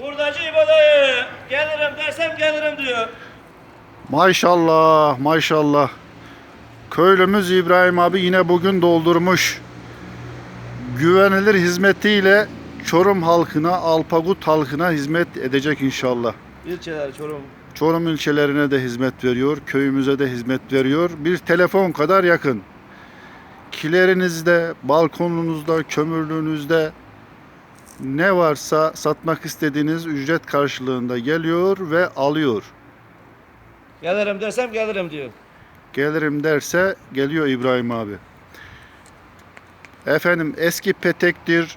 Hurdacı İbo dayı. Gelirim dersem gelirim diyor. Maşallah maşallah. Köylümüz İbrahim abi yine bugün doldurmuş. Güvenilir hizmetiyle Çorum halkına, Alpagut halkına hizmet edecek inşallah. İlçeler Çorum. Çorum ilçelerine de hizmet veriyor, köyümüze de hizmet veriyor. Bir telefon kadar yakın. Kilerinizde, balkonunuzda, kömürlüğünüzde ne varsa satmak istediğiniz ücret karşılığında geliyor ve alıyor. Gelirim dersem gelirim diyor. Gelirim derse geliyor İbrahim abi. Efendim eski petektir,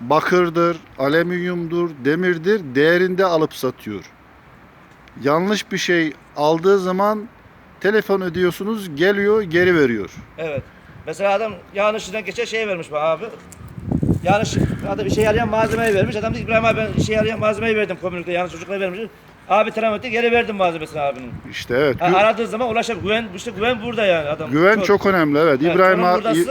bakırdır, alüminyumdur, demirdir değerinde alıp satıyor. Yanlış bir şey aldığı zaman telefon ödüyorsunuz geliyor geri veriyor. Evet. Mesela adam yanlışından geçen şey vermiş bana abi. Yanlış adam bir şey yarayan malzemeyi vermiş. Adam da İbrahim abi ben şey yarayan malzemeyi verdim komünite yanlış çocuklara vermiş. Abi telefon etti geri verdim malzemesini abinin. İşte evet. Ha, aradığı zaman ulaşabilir. Güven, işte güven burada yani adam. güven çok önemli evet. Evet, İbrahim Çorum abi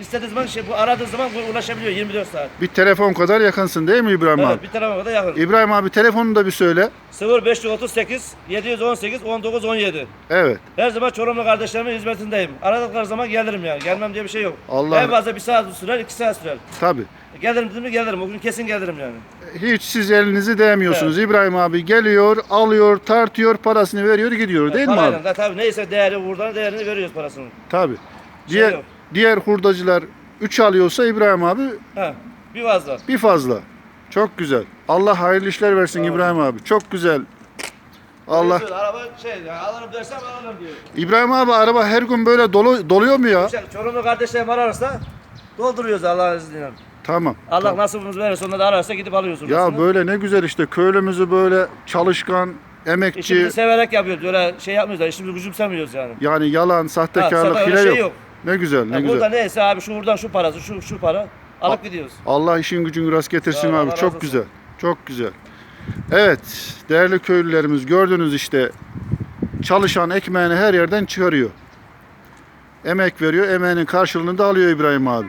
istediği zaman şey bu aradığı zaman bu ulaşabiliyor 24 saat. bir telefon kadar yakınsın değil mi İbrahim Evet, abi? bir tarafa kadar yakın. İbrahim abi telefonunu da bir söyle. 0538 718 19 17. Evet. Her zaman Çorumlu kardeşlerimin hizmetindeyim. Aradıkları zaman gelirim yani. Gelmem diye bir şey yok. Allah- En fazla bir saat sürer, iki saat sürer. Tabi. Gelirim dedim mi gelirim. O gün kesin gelirim yani. Hiç siz elinizi değmiyorsunuz. İbrahim abi geliyor, alıyor, tartıyor, parasını veriyor, gidiyor değil mi Parayla abi? da tabii neyse değeri buradan değerini veriyoruz parasını. Tabi. Şey Diğer yok. Diğer hurdacılar 3 alıyorsa İbrahim abi Ha, bir fazla. bir fazla. Çok güzel. Allah hayırlı işler versin. İbrahim abi. Çok güzel. Allah. Öyle Araba şey alırım dersem alırım diyor. İbrahim abi araba her gün böyle dolu doluyor mu ya? İşte Çorumlu kardeşlerim ararsa dolduruyoruz Allah'ın izniyle. Tamam. Allah nasibimiz verirse onlar da ararsa gidip alıyoruz. Ya böyle ne güzel işte köylümüzü böyle çalışkan, emekçi, İşimizi severek yapıyoruz. Öyle şey yapmıyoruz. da işimizi küçümsemiyoruz yani. yani yalan, Ha, sahtekarlık zaten öyle hile şey yok. yok. Ne güzel, ne Ya güzel. burada neyse abi şu buradan şu parası, şu şu para alıp gidiyoruz. Allah işin gücün rast getirsin ol, abi. Razı Çok olsun. güzel. Çok güzel. Evet, değerli köylülerimiz gördünüz işte çalışan ekmeğini her yerden çıkarıyor. Emek veriyor, emeğinin karşılığını da alıyor İbrahim abi.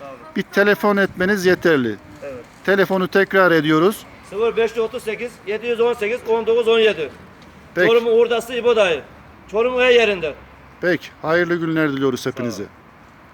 Sağ olun. Bir telefon etmeniz yeterli. Evet. Telefonu tekrar ediyoruz. 0538 718 19 17. Peki, Çorum'un hurdası İbo dayı. Çorum'un her yerinde. Peki. Hayırlı günler diliyoruz hepinize.